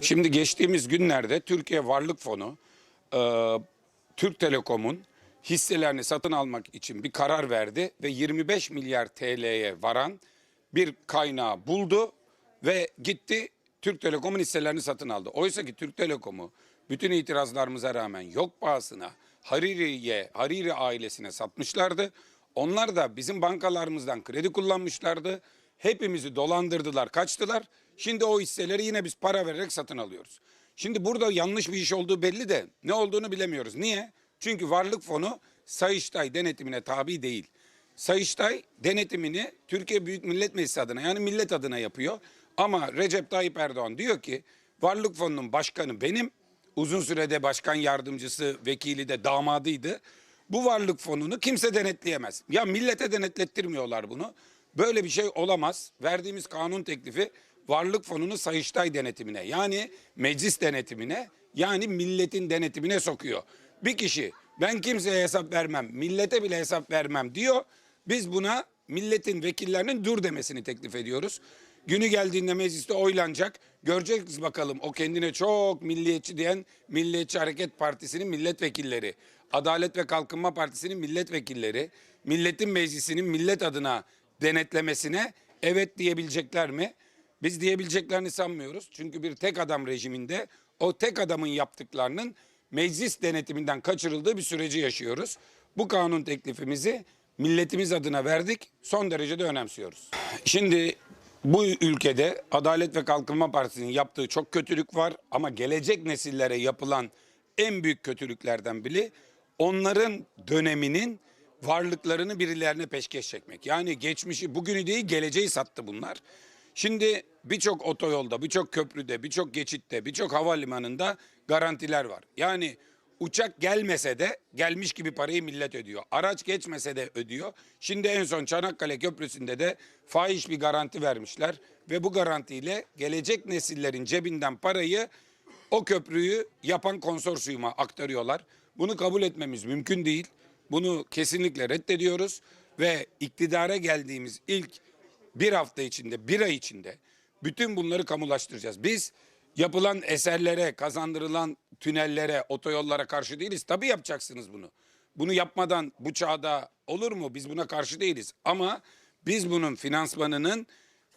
Şimdi geçtiğimiz günlerde Türkiye Varlık Fonu e, Türk Telekom'un hisselerini satın almak için bir karar verdi ve 25 milyar TL'ye varan bir kaynağı buldu ve gitti Türk Telekom'un hisselerini satın aldı. Oysa ki Türk Telekom'u bütün itirazlarımıza rağmen yok pahasına Hariri'ye, Hariri ailesine satmışlardı. Onlar da bizim bankalarımızdan kredi kullanmışlardı. Hepimizi dolandırdılar, kaçtılar. Şimdi o hisseleri yine biz para vererek satın alıyoruz. Şimdi burada yanlış bir iş olduğu belli de ne olduğunu bilemiyoruz. Niye? Çünkü varlık fonu Sayıştay denetimine tabi değil. Sayıştay denetimini Türkiye Büyük Millet Meclisi adına yani millet adına yapıyor. Ama Recep Tayyip Erdoğan diyor ki varlık fonunun başkanı benim. Uzun sürede başkan yardımcısı, vekili de damadıydı. Bu varlık fonunu kimse denetleyemez. Ya millete denetlettirmiyorlar bunu. Böyle bir şey olamaz. Verdiğimiz kanun teklifi varlık fonunu Sayıştay denetimine yani meclis denetimine yani milletin denetimine sokuyor. Bir kişi ben kimseye hesap vermem, millete bile hesap vermem diyor. Biz buna milletin vekillerinin dur demesini teklif ediyoruz. Günü geldiğinde mecliste oylanacak. Göreceğiz bakalım o kendine çok milliyetçi diyen Milliyetçi Hareket Partisi'nin milletvekilleri, Adalet ve Kalkınma Partisi'nin milletvekilleri, Milletin Meclisi'nin millet adına denetlemesine evet diyebilecekler mi? Biz diyebileceklerini sanmıyoruz. Çünkü bir tek adam rejiminde o tek adamın yaptıklarının meclis denetiminden kaçırıldığı bir süreci yaşıyoruz. Bu kanun teklifimizi milletimiz adına verdik. Son derece de önemsiyoruz. Şimdi bu ülkede Adalet ve Kalkınma Partisi'nin yaptığı çok kötülük var ama gelecek nesillere yapılan en büyük kötülüklerden biri onların döneminin varlıklarını birilerine peşkeş çekmek. Yani geçmişi, bugünü değil geleceği sattı bunlar. Şimdi birçok otoyolda, birçok köprüde, birçok geçitte, birçok havalimanında garantiler var. Yani uçak gelmese de gelmiş gibi parayı millet ödüyor. Araç geçmese de ödüyor. Şimdi en son Çanakkale Köprüsü'nde de fahiş bir garanti vermişler ve bu garantiyle gelecek nesillerin cebinden parayı o köprüyü yapan konsorsiyuma aktarıyorlar. Bunu kabul etmemiz mümkün değil. Bunu kesinlikle reddediyoruz ve iktidara geldiğimiz ilk bir hafta içinde, bir ay içinde bütün bunları kamulaştıracağız. Biz yapılan eserlere, kazandırılan tünellere, otoyollara karşı değiliz. Tabii yapacaksınız bunu. Bunu yapmadan bu çağda olur mu? Biz buna karşı değiliz. Ama biz bunun finansmanının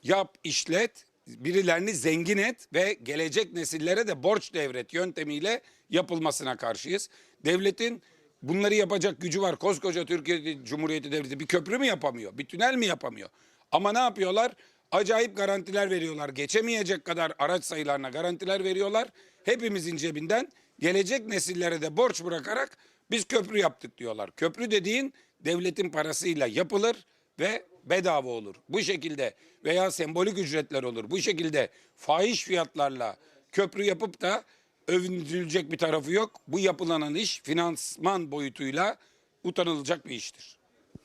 yap, işlet, birilerini zengin et ve gelecek nesillere de borç devret yöntemiyle yapılmasına karşıyız. Devletin bunları yapacak gücü var. Koskoca Türkiye Cumhuriyeti Devleti bir köprü mü yapamıyor? Bir tünel mi yapamıyor? Ama ne yapıyorlar? Acayip garantiler veriyorlar. Geçemeyecek kadar araç sayılarına garantiler veriyorlar. Hepimizin cebinden gelecek nesillere de borç bırakarak biz köprü yaptık diyorlar. Köprü dediğin devletin parasıyla yapılır ve bedava olur. Bu şekilde veya sembolik ücretler olur. Bu şekilde fahiş fiyatlarla köprü yapıp da övünülecek bir tarafı yok. Bu yapılan iş finansman boyutuyla utanılacak bir iştir.